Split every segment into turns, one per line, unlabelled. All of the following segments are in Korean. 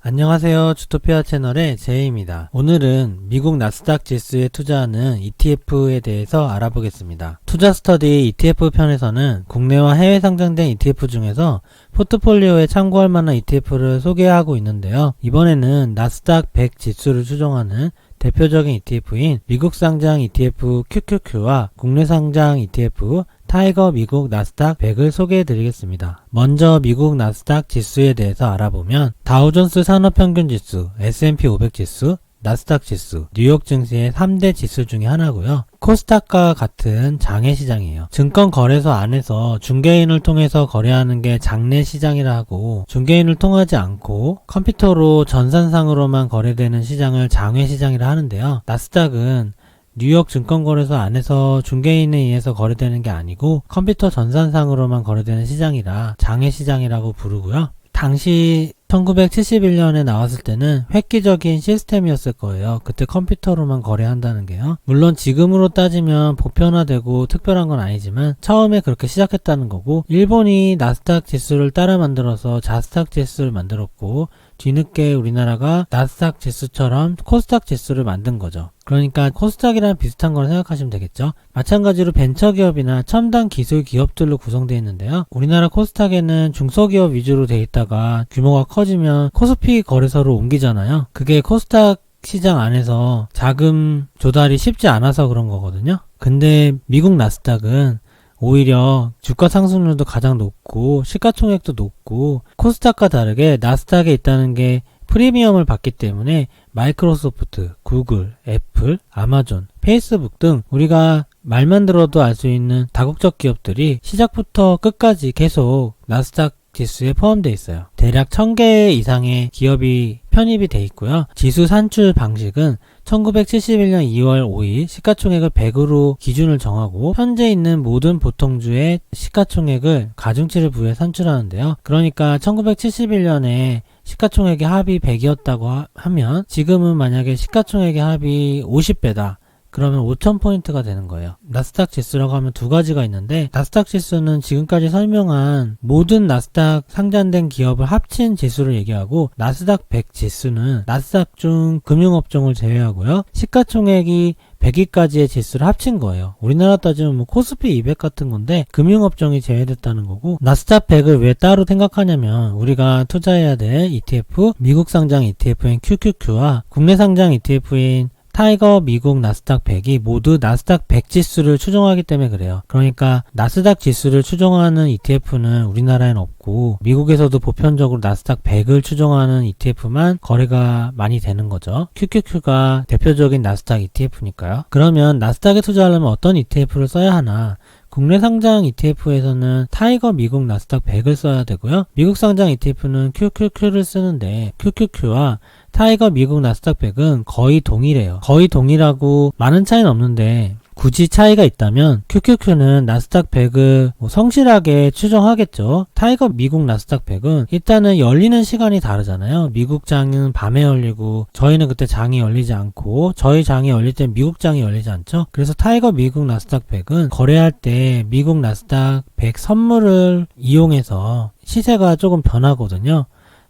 안녕하세요. 주토피아 채널의 제이입니다. 오늘은 미국 나스닥 지수에 투자하는 ETF에 대해서 알아보겠습니다. 투자 스터디 ETF 편에서는 국내와 해외 상장된 ETF 중에서 포트폴리오에 참고할 만한 ETF를 소개하고 있는데요. 이번에는 나스닥 100 지수를 추종하는 대표적인 ETF인 미국 상장 ETF QQQ와 국내 상장 ETF 타이거 미국 나스닥 100을 소개해 드리겠습니다. 먼저 미국 나스닥 지수에 대해서 알아보면 다우존스 산업평균 지수, S&P 500 지수, 나스닥 지수, 뉴욕 증시의 3대 지수 중에 하나고요. 코스닥과 같은 장외 시장이에요. 증권 거래소 안에서 중개인을 통해서 거래하는 게 장내 시장이라 하고 중개인을 통하지 않고 컴퓨터로 전산상으로만 거래되는 시장을 장외 시장이라 하는데요. 나스닥은 뉴욕 증권거래소 안에서 중개인에 의해서 거래되는 게 아니고 컴퓨터 전산상으로만 거래되는 시장이라 장외 시장이라고 부르고요. 당시 1971년에 나왔을 때는 획기적인 시스템이었을 거예요. 그때 컴퓨터로만 거래한다는 게요. 물론 지금으로 따지면 보편화되고 특별한 건 아니지만 처음에 그렇게 시작했다는 거고 일본이 나스닥 지수를 따라 만들어서 자스닥 지수를 만들었고 뒤늦게 우리나라가 나스닥 지수처럼 코스닥 지수를 만든 거죠. 그러니까 코스닥이랑 비슷한 걸 생각하시면 되겠죠. 마찬가지로 벤처기업이나 첨단 기술 기업들로 구성되어 있는데요. 우리나라 코스닥에는 중소기업 위주로 돼 있다가 규모가 커지면 코스피 거래소로 옮기잖아요. 그게 코스닥 시장 안에서 자금 조달이 쉽지 않아서 그런 거거든요. 근데 미국 나스닥은 오히려 주가 상승률도 가장 높고 시가총액도 높고 코스닥과 다르게 나스닥에 있다는 게 프리미엄을 받기 때문에 마이크로소프트, 구글, 애플, 아마존, 페이스북 등 우리가 말만 들어도 알 수 있는 다국적 기업들이 시작부터 끝까지 계속 나스닥 지수에 포함되어 있어요. 대략 1000개 이상의 기업이 편입이 돼 있고요. 지수 산출 방식은 1971년 2월 5일 시가총액을 100으로 기준을 정하고 현재 있는 모든 보통주의 시가총액을 가중치를 부여해 산출하는데요. 그러니까 1971년에 시가총액의 합이 100이었다고 하면 지금은 만약에 시가총액의 합이 50배다. 그러면 5,000포인트가 되는 거예요. 나스닥 지수라고 하면 두 가지가 있는데, 나스닥 지수는 지금까지 설명한 모든 나스닥 상장된 기업을 합친 지수를 얘기하고, 나스닥 100 지수는 나스닥 중 금융업종을 제외하고요. 시가총액이 100위까지의 지수를 합친 거예요. 우리나라 따지면 뭐 코스피 200 같은 건데 금융업종이 제외됐다는 거고 나스닥 100을 왜 따로 생각하냐면 우리가 투자해야 될 ETF 미국 상장 ETF인 QQQ와 국내 상장 ETF인 타이거 미국 나스닥 100이 모두 나스닥 100 지수를 추종하기 때문에 그래요. 그러니까 나스닥 지수를 추종하는 ETF는 우리나라에는 없고 미국에서도 보편적으로 나스닥 100을 추종하는 ETF만 거래가 많이 되는 거죠. QQQ가 대표적인 나스닥 ETF니까요. 그러면 나스닥에 투자하려면 어떤 ETF를 써야 하나? 국내 상장 ETF에서는 타이거 미국 나스닥 100을 써야 되고요. 미국 상장 ETF는 QQQ를 쓰는데 QQQ와 타이거 미국 나스닥 100은 거의 동일해요. 거의 동일하고 많은 차이는 없는데 굳이 차이가 있다면 QQQ는 나스닥 100을 뭐 성실하게 추정하겠죠. 타이거 미국 나스닥 100은 일단은 열리는 시간이 다르잖아요. 미국 장은 밤에 열리고 저희는 그때 장이 열리지 않고 저희 장이 열릴 때 미국 장이 열리지 않죠. 그래서 타이거 미국 나스닥 100은 거래할 때 미국 나스닥 100 선물을 이용해서 시세가 조금 변하거든요.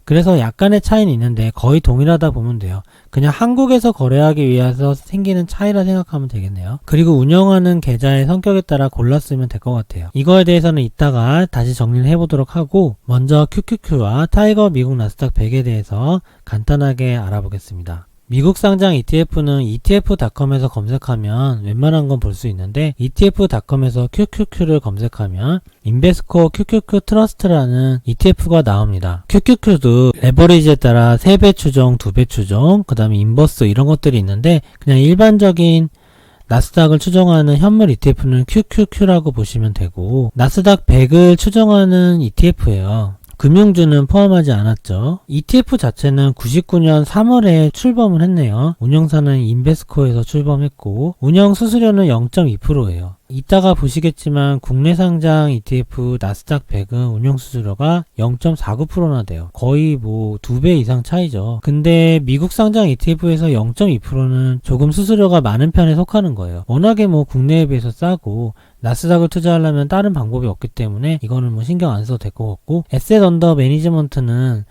그래서 약간의 차이는 있는데 거의 동일하다 보면 돼요. 그냥 한국에서 거래하기 위해서 생기는 차이라 생각하면 되겠네요. 그리고 운영하는 계좌의 성격에 따라 골랐으면 될 것 같아요. 이거에 대해서는 이따가 다시 정리를 해보도록 하고 먼저 QQQ와 타이거 미국 나스닥 100에 대해서 간단하게 알아보겠습니다. 미국 상장 ETF는 ETF.com에서 검색하면 웬만한 건 볼 수 있는데 ETF.com에서 QQQ를 검색하면 인베스코 QQQ 트러스트라는 ETF가 나옵니다. QQQ도 레버리지에 따라 3배 추정, 2배 추정, 그 다음에 인버스 이런 것들이 있는데 그냥 일반적인 나스닥을 추정하는 현물 ETF는 QQQ라고 보시면 되고 나스닥 100을 추정하는 ETF예요. 금융주는 포함하지 않았죠. ETF 자체는 99년 3월에 출범을 했네요. 운영사는 인베스코에서 출범했고 운영 수수료는 0.2%예요. 이따가 보시겠지만 국내 상장 ETF 나스닥 100은 운용 수수료가 0.49%나 돼요. 거의 뭐 두 배 이상 차이죠. 근데 미국 상장 ETF에서 0.2%는 조금 수수료가 많은 편에 속하는 거예요. 워낙에 뭐 국내에 비해서 싸고 나스닥을 투자하려면 다른 방법이 없기 때문에 이거는 뭐 신경 안 써도 될 것 같고 에셋 언더 매니지먼트는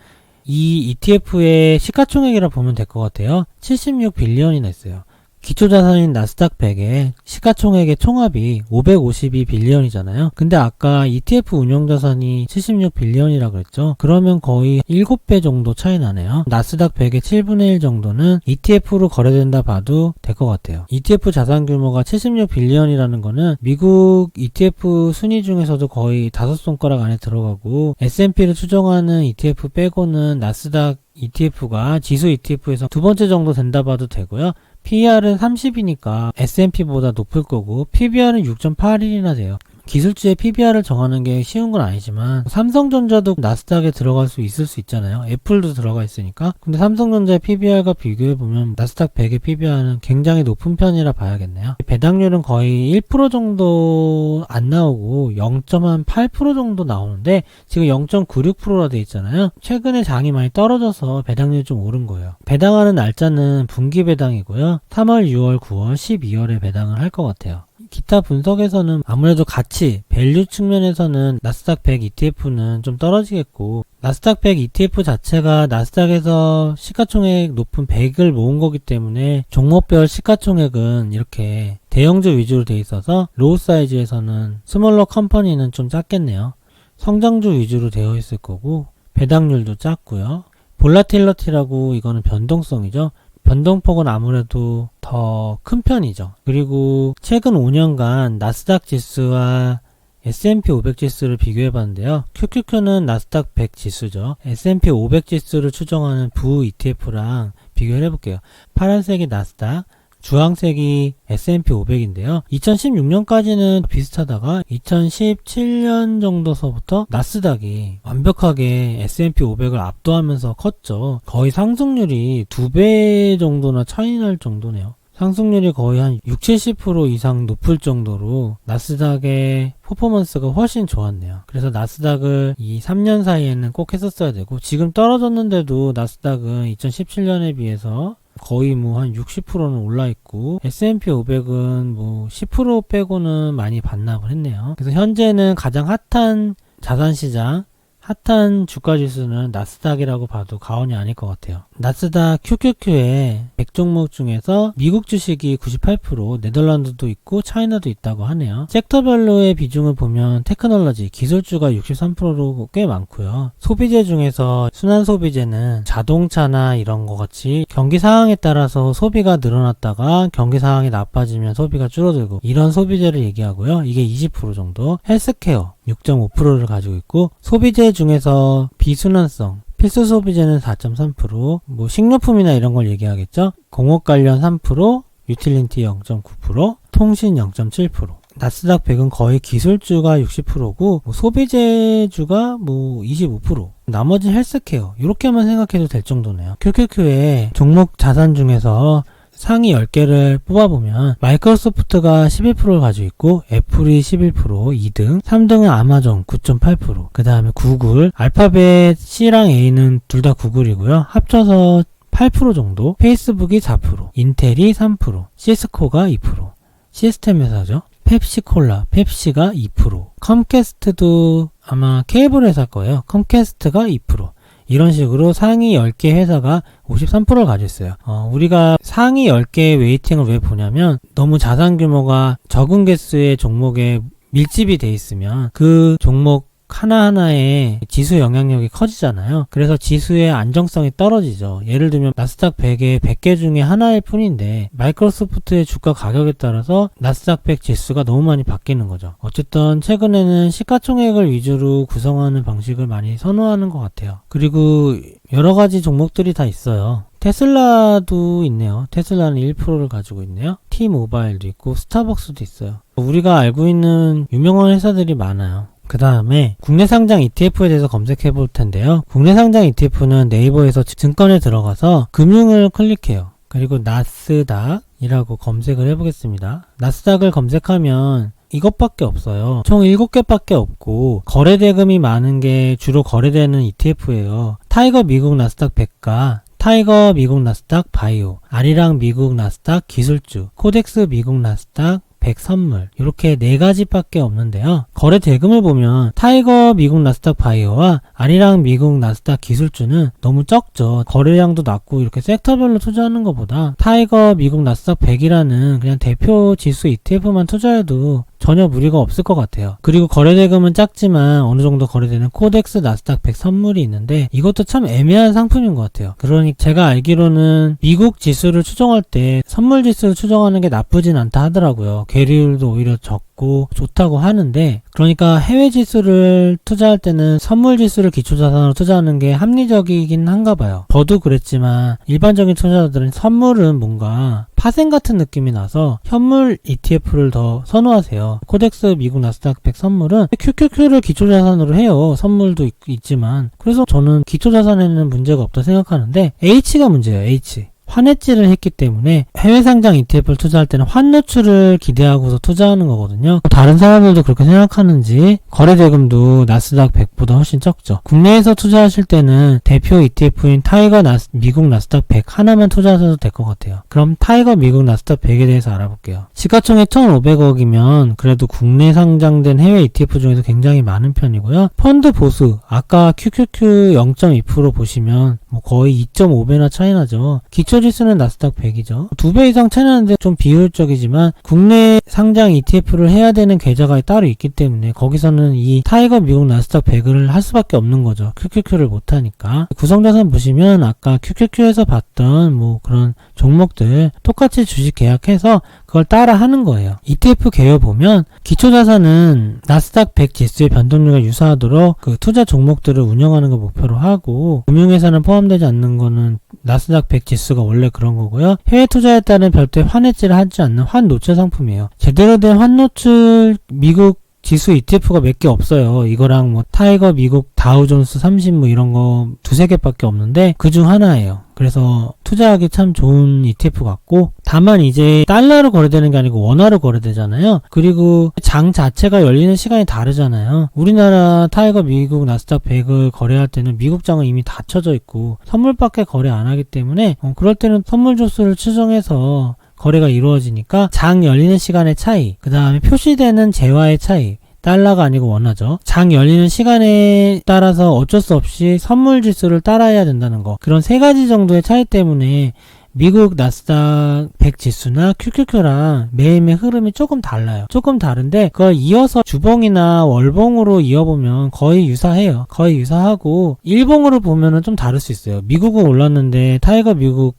이 ETF의 시가총액이라 보면 될 것 같아요. 76빌리언이나 있어요. 기초자산인 나스닥 100의 시가총액의 총합이 552빌리언이잖아요. 근데 아까 ETF 운용자산이 76빌리언이라 그랬죠. 그러면 거의 7배 정도 차이 나네요. 나스닥 100의 7분의 1 정도는 ETF로 거래된다 봐도 될 것 같아요. ETF 자산 규모가 76빌리언이라는 거는 미국 ETF 순위 중에서도 거의 다섯 손가락 안에 들어가고 S&P를 추정하는 ETF 빼고는 나스닥 ETF가 지수 ETF에서 두 번째 정도 된다 봐도 되고요. PER은 30이니까 S&P보다 높을 거고 PBR은 6.81이나 돼요. 기술주의 PBR을 정하는 게 쉬운 건 아니지만 삼성전자도 나스닥에 들어갈 수 있을 수 있잖아요. 애플도 들어가 있으니까. 근데 삼성전자의 PBR과 비교해 보면 나스닥 100의 PBR은 굉장히 높은 편이라 봐야겠네요. 배당률은 거의 1% 정도 안 나오고 0.8% 정도 나오는데 지금 0.96%라 돼 있잖아요. 최근에 장이 많이 떨어져서 배당률이 좀 오른 거예요. 배당하는 날짜는 분기 배당이고요. 3월, 6월, 9월, 12월에 배당을 할 것 같아요. 기타 분석에서는 아무래도 가치, 밸류 측면에서는 나스닥 100 ETF는 좀 떨어지겠고 나스닥 100 ETF 자체가 나스닥에서 시가총액 높은 100을 모은 거기 때문에 종목별 시가총액은 이렇게 대형주 위주로 돼 있어서 로우 사이즈에서는 스몰러 컴퍼니는 좀 작겠네요. 성장주 위주로 되어 있을 거고 배당률도 작고요. 볼라틸러티라고 이거는 변동성이죠. 변동폭은 아무래도 더 큰 편이죠. 그리고 최근 5년간 나스닥 지수와 S&P 500 지수를 비교해 봤는데요. QQQ는 나스닥 100 지수죠. S&P 500 지수를 추정하는 부 ETF랑 비교를 해볼게요. 파란색이 나스닥, 주황색이 S&P 500인데요. 2016년까지는 비슷하다가 2017년 정도서부터 나스닥이 완벽하게 S&P 500을 압도하면서 컸죠. 거의 상승률이 두 배 정도나 차이 날 정도네요. 상승률이 거의 한 60, 70% 이상 높을 정도로 나스닥의 퍼포먼스가 훨씬 좋았네요. 그래서 나스닥을 이 3년 사이에는 꼭 했었어야 되고 지금 떨어졌는데도 나스닥은 2017년에 비해서 거의 뭐 한 60%는 올라 있고 S&P 500은 뭐 10% 빼고는 많이 반납을 했네요. 그래서 현재는 가장 핫한 자산 시장 핫한 주가 지수는 나스닥이라고 봐도 과언이 아닐 것 같아요. 나스닥 QQQ의 100종목 중에서 미국 주식이 98%, 네덜란드도 있고 차이나도 있다고 하네요. 섹터별로의 비중을 보면 테크놀로지, 기술주가 63%로 꽤 많고요. 소비재 중에서 순환 소비재는 자동차나 이런 거 같이 경기 상황에 따라서 소비가 늘어났다가 경기 상황이 나빠지면 소비가 줄어들고 이런 소비재를 얘기하고요. 이게 20% 정도. 헬스케어 6.5%를 가지고 있고 소비재 중에서 비순환성 필수 소비재는 4.3%, 뭐 식료품이나 이런 걸 얘기하겠죠. 공업 관련 3%, 유틸리티 0.9%, 통신 0.7%. 나스닥 100은 거의 기술주가 60%고 뭐 소비재주가 뭐 25%. 나머지 헬스케어 이렇게만 생각해도 될 정도네요. QQQ의 종목 자산 중에서 상위 10개를 뽑아보면 마이크로소프트가 11%를 가지고 있고 애플이 11% 2등 3등은 아마존 9.8%그 다음에 구글 알파벳 C랑 A는 둘 다 구글이고요. 합쳐서 8% 정도 페이스북이 4% 인텔이 3% 시스코가 2% 시스템 회사죠. 펩시콜라 펩시가 2% 컴캐스트도 아마 케이블 회사 거예요. 컴캐스트가 2% 이런 식으로 상위 10개 회사가 53%를 가지고 있어요. 어, 우리가 상위 10개의 웨이팅을 왜 보냐면 너무 자산 규모가 적은 개수의 종목에 밀집이 돼 있으면 그 종목 하나하나의 지수 영향력이 커지잖아요. 그래서 지수의 안정성이 떨어지죠. 예를 들면 나스닥 100의 100개 중에 하나일 뿐인데 마이크로소프트의 주가 가격에 따라서 나스닥 100 지수가 너무 많이 바뀌는 거죠. 어쨌든 최근에는 시가총액을 위주로 구성하는 방식을 많이 선호하는 것 같아요. 그리고 여러 가지 종목들이 다 있어요. 테슬라도 있네요. 테슬라는 1%를 가지고 있네요. T모바일도 있고 스타벅스도 있어요. 우리가 알고 있는 유명한 회사들이 많아요. 그 다음에 국내 상장 ETF에 대해서 검색해 볼 텐데요. 국내 상장 ETF는 네이버에서 증권에 들어가서 금융을 클릭해요. 그리고 나스닥이라고 검색을 해보겠습니다. 나스닥을 검색하면 이것밖에 없어요. 총 7개밖에 없고 거래 대금이 많은 게 주로 거래되는 ETF예요. 타이거 미국 나스닥 100가 타이거 미국 나스닥 바이오, 아리랑 미국 나스닥 기술주, 코덱스 미국 나스닥 나스닥 100 선물 이렇게 네 가지밖에 없는데요. 거래 대금을 보면 타이거 미국 나스닥 바이오와 아리랑 미국 나스닥 기술주는 너무 적죠. 거래량도 낮고 이렇게 섹터별로 투자하는 것보다 타이거 미국 나스닥 100이라는 그냥 대표 지수 ETF만 투자해도 전혀 무리가 없을 것 같아요. 그리고 거래대금은 작지만 어느 정도 거래되는 코덱스 나스닥 100 선물이 있는데 이것도 참 애매한 상품인 것 같아요. 그러니 제가 알기로는 미국 지수를 추정할 때 선물 지수를 추정하는 게 나쁘진 않다 하더라고요. 계리율도 오히려 적고 좋다고 하는데 그러니까 해외 지수를 투자할 때는 선물 지수를 기초자산으로 투자하는 게 합리적이긴 한가 봐요. 저도 그랬지만 일반적인 투자자들은 선물은 뭔가 파생 같은 느낌이 나서 현물 ETF를 더 선호하세요. 코덱스 미국 나스닥 100 선물은 QQQ를 기초자산으로 해요. 선물도 있, 있지만 그래서 저는 기초자산에는 문제가 없다 생각하는데 H가 문제예요. H. 환해지를 했기 때문에 해외 상장 ETF를 투자할 때는 환노출을 기대하고서 투자하는 거거든요. 다른 사람들도 그렇게 생각하는지 거래 대금도 나스닥 100보다 훨씬 적죠. 국내에서 투자하실 때는 대표 ETF인 타이거 나스, 미국 나스닥 100 하나만 투자하셔도 될 것 같아요. 그럼 타이거 미국 나스닥 100에 대해서 알아볼게요. 시가총액 1,500억이면 그래도 국내 상장된 해외 ETF 중에서 굉장히 많은 편이고요. 펀드 보수 아까 QQQ 0.2% 보시면 뭐 거의 2.5배나 차이 나죠. 기초 지수는 나스닥 100이죠. 두 배 이상 차이 나는데 좀 비효율적이지만 국내 상장 ETF를 해야 되는 계좌가 따로 있기 때문에 거기서는 이 타이거 미국 나스닥 100을 할 수밖에 없는 거죠. QQQ를 못 하니까. 구성자산 보시면 아까 QQQ에서 봤던 뭐 그런 종목들 똑같이 주식 계약해서 그걸 따라 하는 거예요. ETF 개요 보면 기초자산은 나스닥 100 지수의 변동률과 유사하도록 그 투자 종목들을 운영하는 걸 목표로 하고 금융회사는 포함되지 않는 거는 나스닥 100 지수가 원래 그런 거고요. 해외 투자에 따른 별도의 환해지를 하지 않는 환노출 상품이에요. 제대로 된 환노출 미국 지수 ETF가 몇 개 없어요. 이거랑 뭐 타이거 미국 다우존스 30 뭐 이런 거 두세 개밖에 없는데 그 중 하나예요. 그래서 투자하기 참 좋은 ETF 같고 다만 이제 달러로 거래되는 게 아니고 원화로 거래되잖아요. 그리고 장 자체가 열리는 시간이 다르잖아요. 우리나라 타이거 미국 나스닥 100을 거래할 때는 미국 장은 이미 닫혀져 있고 선물밖에 거래 안 하기 때문에 어, 그럴 때는 선물 조수를 추정해서 거래가 이루어지니까 장 열리는 시간의 차이, 그 다음에 표시되는 재화의 차이, 달러가 아니고 원화죠. 장 열리는 시간에 따라서 어쩔 수 없이 선물 지수를 따라야 된다는 거. 그런 세 가지 정도의 차이 때문에 미국 나스닥 100 지수나 QQQ랑 매일매일 흐름이 조금 달라요. 조금 다른데 그걸 이어서 주봉이나 월봉으로 이어보면 거의 유사해요. 거의 유사하고 일봉으로 보면은 좀 다를 수 있어요. 미국은 올랐는데 타이거 미국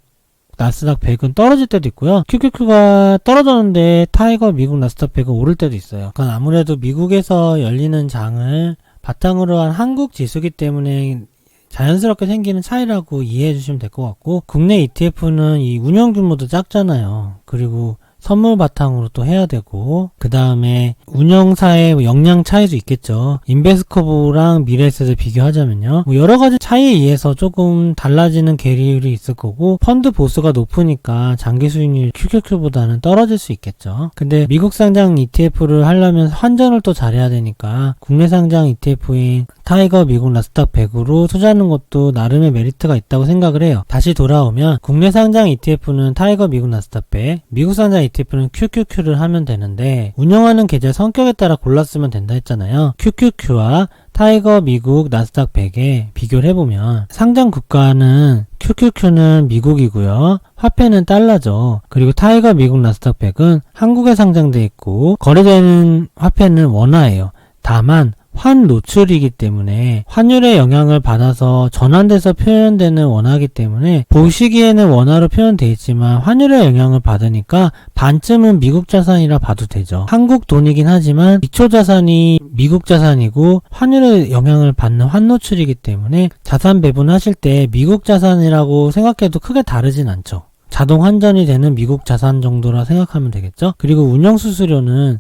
나스닥 100은 떨어질 때도 있고요. QQQ가 떨어졌는데 타이거 미국 나스닥 100은 오를 때도 있어요. 그건 아무래도 미국에서 열리는 장을 바탕으로 한 한국 지수기 때문에 자연스럽게 생기는 차이라고 이해해 주시면 될 것 같고 국내 ETF는 이 운영 규모도 작잖아요. 그리고 선물 바탕으로 또 해야 되고 그 다음에 운영사의 역량 차이도 있겠죠. 인베스커브랑 미래에셋을 비교하자면요. 뭐 여러 가지 차이에 의해서 조금 달라지는 계리율이 있을 거고 펀드 보수가 높으니까 장기 수익률 QQQ보다는 떨어질 수 있겠죠. 근데 미국 상장 ETF를 하려면 환전을 또 잘해야 되니까 국내 상장 ETF인 타이거 미국 나스닥 100으로 투자하는 것도 나름의 메리트가 있다고 생각을 해요. 다시 돌아오면 국내 상장 ETF는 타이거 미국 나스닥 100, 미국 상장 ETF는 QQQ를 하면 되는데 운영하는 계좌 성격에 따라 골랐으면 된다 했잖아요. QQQ와 타이거 미국 나스닥 100에 비교를 해보면 상장 국가는 QQQ는 미국이고요. 화폐는 달러죠. 그리고 타이거 미국 나스닥 100은 한국에 상장돼 있고 거래되는 화폐는 원화예요. 다만 환 노출이기 때문에 환율의 영향을 받아서 전환돼서 표현되는 원화이기 때문에 보시기에는 원화로 표현되어 있지만 환율의 영향을 받으니까 반쯤은 미국 자산이라 봐도 되죠. 한국 돈이긴 하지만 기초 자산이 미국 자산이고 환율의 영향을 받는 환 노출이기 때문에 자산 배분하실 때 미국 자산이라고 생각해도 크게 다르진 않죠. 자동 환전이 되는 미국 자산 정도라 생각하면 되겠죠. 그리고 운영 수수료는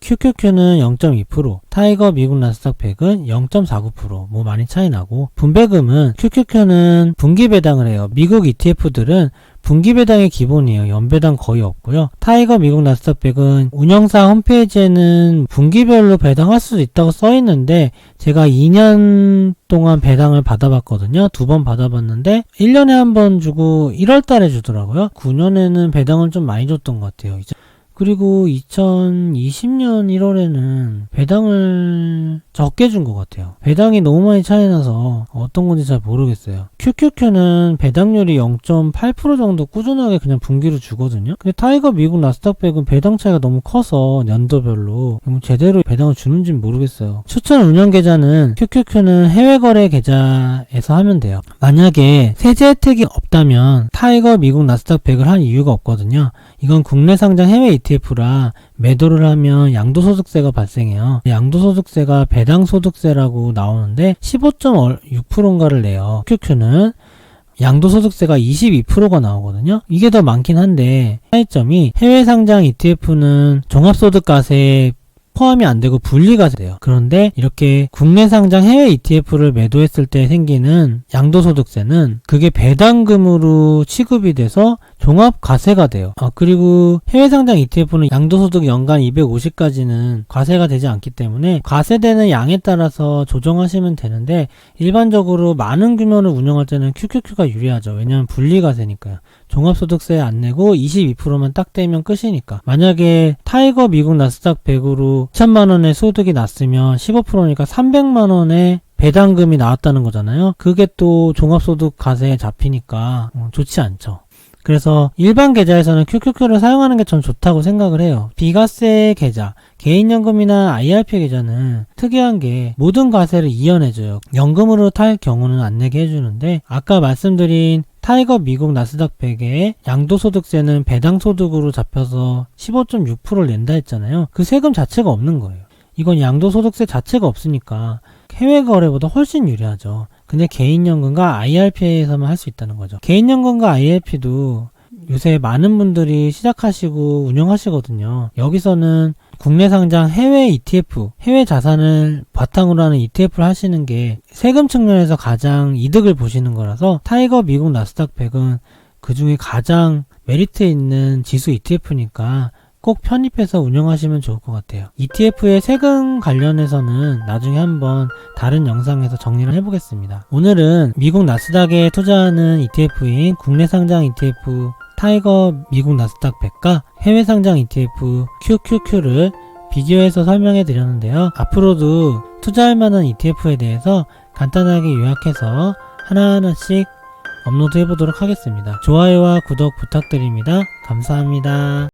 QQQ는 0.2%, 타이거 미국 나스닥 100은 0.49%뭐 많이 차이 나고 분배금은 QQQ는 분기 배당을 해요. 미국 ETF들은 분기 배당이 기본이에요. 연배당 거의 없고요. 타이거 미국 나스닥 100은 운영사 홈페이지에는 분기별로 배당할 수 있다고 써 있는데 제가 2년 동안 배당을 받아봤거든요. 두 번 받아봤는데 1년에 한 번 주고 1월 달에 주더라고요. 9년에는 배당을 좀 많이 줬던 것 같아요. 이제 그리고 2020년 1월에는 배당을 적게 준 것 같아요. 배당이 너무 많이 차이나서 어떤 건지 잘 모르겠어요. QQQ는 배당률이 0.8% 정도 꾸준하게 그냥 분기로 주거든요. 근데 타이거 미국 나스닥 100은 배당 차이가 너무 커서 연도별로 뭐 제대로 배당을 주는지 모르겠어요. 추천 운영 계좌는 QQQ는 해외 거래 계좌에서 하면 돼요. 만약에 세제 혜택이 없다면 타이거 미국 나스닥 100을 한 이유가 없거든요. 이건 국내 상장 해외 ETF 라 매도를 하면 양도소득세가 발생해요. 양도소득세가 배당소득세라고 나오는데 15.6%인가를 내요. QQ는 양도소득세가 22%가 나오거든요. 이게 더 많긴 한데 차이점이 해외 상장 ETF는 종합소득과세에 포함이 안 되고 분리가 돼요. 그런데 이렇게 국내 상장 해외 ETF를 매도했을 때 생기는 양도소득세는 그게 배당금으로 취급이 돼서 종합 과세가 돼요. 아, 그리고 해외 상장 ETF는 양도소득 연간 250까지는 과세가 되지 않기 때문에 과세되는 양에 따라서 조정하시면 되는데 일반적으로 많은 규모를 운영할 때는 QQQ가 유리하죠. 왜냐하면 분리과세니까요. 종합소득세 안 내고 22%만 딱 떼면 끝이니까. 만약에 타이거 미국 나스닥 100으로 2천만 원의 소득이 났으면 15%니까 300만 원의 배당금이 나왔다는 거잖아요. 그게 또 종합소득 과세에 잡히니까 어, 좋지 않죠. 그래서 일반 계좌에서는 QQQ를 사용하는 게 전 좋다고 생각을 해요. 비과세 계좌, 개인연금이나 IRP 계좌는 특이한 게 모든 과세를 이연해줘요. 연금으로 탈 경우는 안 내게 해주는데 아까 말씀드린 타이거 미국 나스닥 100의 양도소득세는 배당소득으로 잡혀서 15.6%를 낸다 했잖아요. 그 세금 자체가 없는 거예요. 이건 양도소득세 자체가 없으니까 해외 거래보다 훨씬 유리하죠. 근데 개인연금과 IRP에서만 할 수 있다는 거죠. 개인연금과 IRP도 요새 많은 분들이 시작하시고 운영하시거든요. 여기서는 국내 상장 해외 ETF, 해외 자산을 바탕으로 하는 ETF를 하시는 게 세금 측면에서 가장 이득을 보시는 거라서 타이거 미국 나스닥 100은 그 중에 가장 메리트 있는 지수 ETF니까 꼭 편입해서 운영하시면 좋을 것 같아요. ETF의 세금 관련해서는 나중에 한번 다른 영상에서 정리를 해보겠습니다. 오늘은 미국 나스닥에 투자하는 ETF인 국내 상장 ETF 타이거 미국 나스닥 100과 해외 상장 ETF QQQ를 비교해서 설명해 드렸는데요. 앞으로도 투자할 만한 ETF에 대해서 간단하게 요약해서 하나하나씩 업로드 해보도록 하겠습니다. 좋아요와 구독 부탁드립니다. 감사합니다.